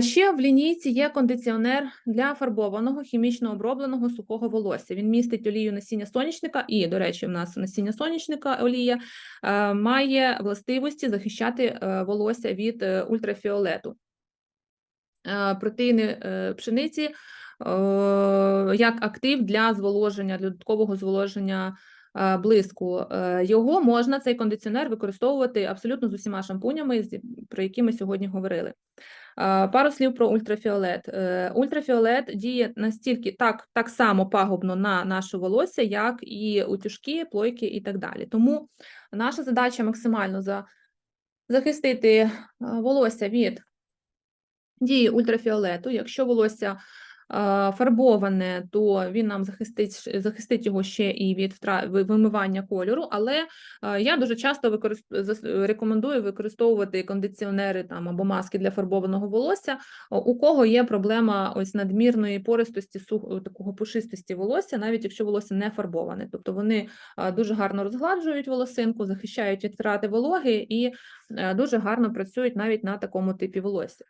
Ще в лінійці є кондиціонер для фарбованого хімічно обробленого сухого волосся. Він містить олію насіння сонячника, і, до речі, в нас насіння сонячника олія е, має властивості захищати е, волосся від е, ультрафіолету. Протеїни пшениці як актив для зволоження, для додаткового зволоження блиску. Е, Його можна, цей кондиціонер, використовувати абсолютно з усіма шампунями, про які ми сьогодні говорили. Е, Пару слів про ультрафіолет. Е, Ультрафіолет діє настільки так, так само пагубно на наше волосся, як і утюжки, плойки і так далі. Тому наша задача максимально за, захистити е, волосся від дії ультрафіолету. Якщо волосся е, фарбоване, то він нам захистить, захистить його ще і від вимивання кольору. Але е, я дуже часто використ... рекомендую використовувати кондиціонери там або маски для фарбованого волосся. У кого є проблема ось надмірної пористості сух... такого пушистості волосся, навіть якщо волосся не фарбоване. Тобто вони е, дуже гарно розгладжують волосинку, захищають від втрати вологи і е, дуже гарно працюють навіть на такому типі волосся.